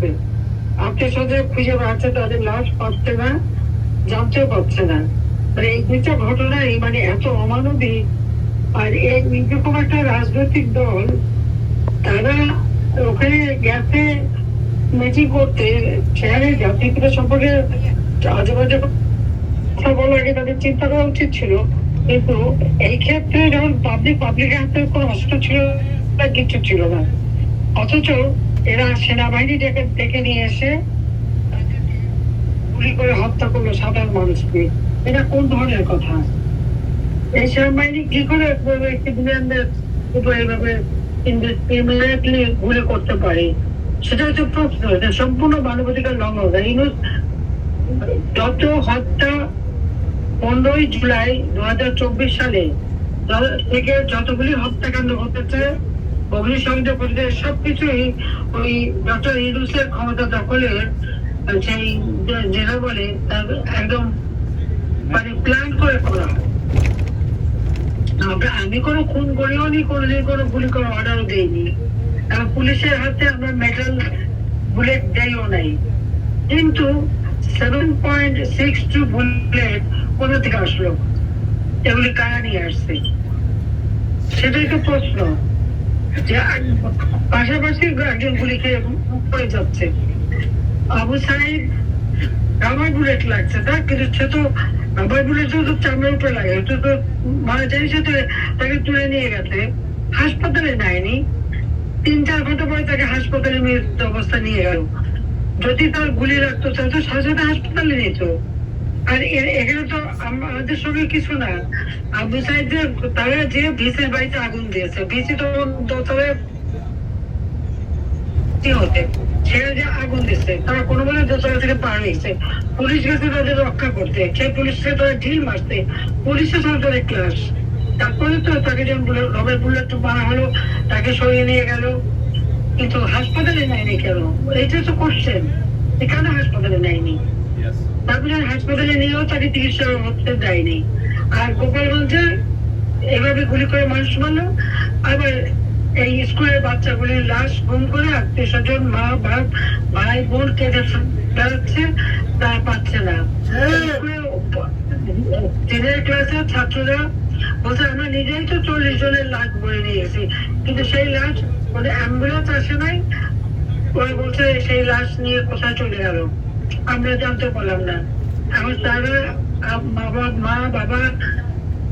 গেছে আত্মীয় স্বজন খুঁজে বেড়াচ্ছে তাদের লাশ পাচ্ছে না, জানতেও পারছে না। মানে এই দুইটা ঘটনাই মানে এত অমানবিক। আর এই এরকম একটা রাজনৈতিক দল, তারা ওখানে গেছে মিটিং করতে, সেখানে জাতিগুলো সম্পর্কে আজে বাজে কথা বলার আগে তাদের চিন্তা করা উচিত ছিল। কিন্তু এই ক্ষেত্রে যখন পাবলিক পাবলিকের হাতে কোনো অস্ত্র ছিল না কিছু ছিল না। অথচ এরা সেনাবাহিনী ডেকে ডেকে নিয়ে এসে গুলি করে হত্যা করল সাধারণ মানুষকে। এটা কোন ধরনের কথা? এই সেনাবাহিনী কি করে সিভিলিয়ানদের উপর এইভাবে ইমিডিয়েটলি গুলি করতে পারে? সেটা হচ্ছে প্রশ্ন, এটা সম্পূর্ণ মানবাধিকার লঙ্ঘন। যত হত্যা পনেরোই জুলাই দু হাজার চব্বিশ সালে থেকে যতগুলি হত্যাকাণ্ড ঘটেছে অগ্নিসংযোগ ঘটেছে সবকিছুই ওই ডক্টর ইউনুসের ক্ষমতা দখলের, সেই যেটা বলে, তার একদম মানে প্ল্যান করে করা আমরা আমি কোনো খুন করিও নি, কোনোদিন কোনো গুলি করার অর্ডারও দেইনি। এবং পুলিশের হাতে আমরা মেটাল বুলেট দেইও নাই। কিন্তু seven point six two bullet কোথা থেকে আসলো? এগুলি কারা নিয়ে আসছে? সেটাই তো প্রশ্ন। পাশাপাশি পড়ে যাচ্ছে। আবু রাবার বুলেট লাগছে কিন্তু সে তো রাবার বুলেট তো চামড়ার উপরে লাগে তো তো মারা যায় সে তো তাকে তুলে নিয়ে গেছে। হাসপাতালে নেয়নি। তিন, চার ঘণ্টা পরে তাকে হাসপাতালে মৃত অবস্থা নিয়ে গেল। যদি তার গুলি লাগতো, তাহলে তো সাথে সাথে হাসপাতালে নিত আর এখানে তো আমাদের সঙ্গে কিছু না। আবু সাইদ যে তারা যে ভিসের বাড়িতে আগুন দিয়েছে, ভিসি তো দোতলায় কি হতে ছেড়ে যে আগুন দিচ্ছে তারা কোনো বলে দোতলা থেকে পার হয়েছে। পুলিশ গেছে তাদের রক্ষা করতে সেই পুলিশকে তারা ঢিল মারতে, পুলিশের সাথে তাদের ক্লাস তারপরে তো তাকে যেমন রবের বুলেট মারা হলো, তাকে সরিয়ে নিয়ে গেল। কিন্তু হাসপাতালে নেয়নি কেন? এইটা তো কোশ্চেন কেন হাসপাতালে নেয়নি। তারপরে হাসপাতালে নিয়েও তাকে চিকিৎসা হতে দেয়নি। আর গোপালগঞ্জে এভাবে গুলি করে মানুষ মারলো। আবার এই স্কুলের বাচ্চাগুলির লাশ গুম করে আত্মীয় স্বজন মা বাপ ভাই বোন কেঁদে বেড়াচ্ছে তা পাচ্ছে না। টেনের ক্লাসের ছাত্ররা বলছে আমরা নিজেই তো চল্লিশ জনের লাশ বয়ে নিয়ে গেছি কিন্তু সেই লাশ মানে অ্যাম্বুলেন্স আসে নাই। ওরা বলছে সেই লাশ নিয়ে কোথায় চলে গেল? আমরা জানতে পারলাম না। এখন তারা বাবা, মা, বাবা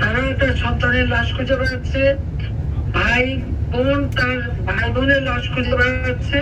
তারাও তার সন্তানের লাশ খুঁজে বেড়াচ্ছে। ভাই বোন তার ভাই বোনের লাশ খুঁজে বেড়াচ্ছে।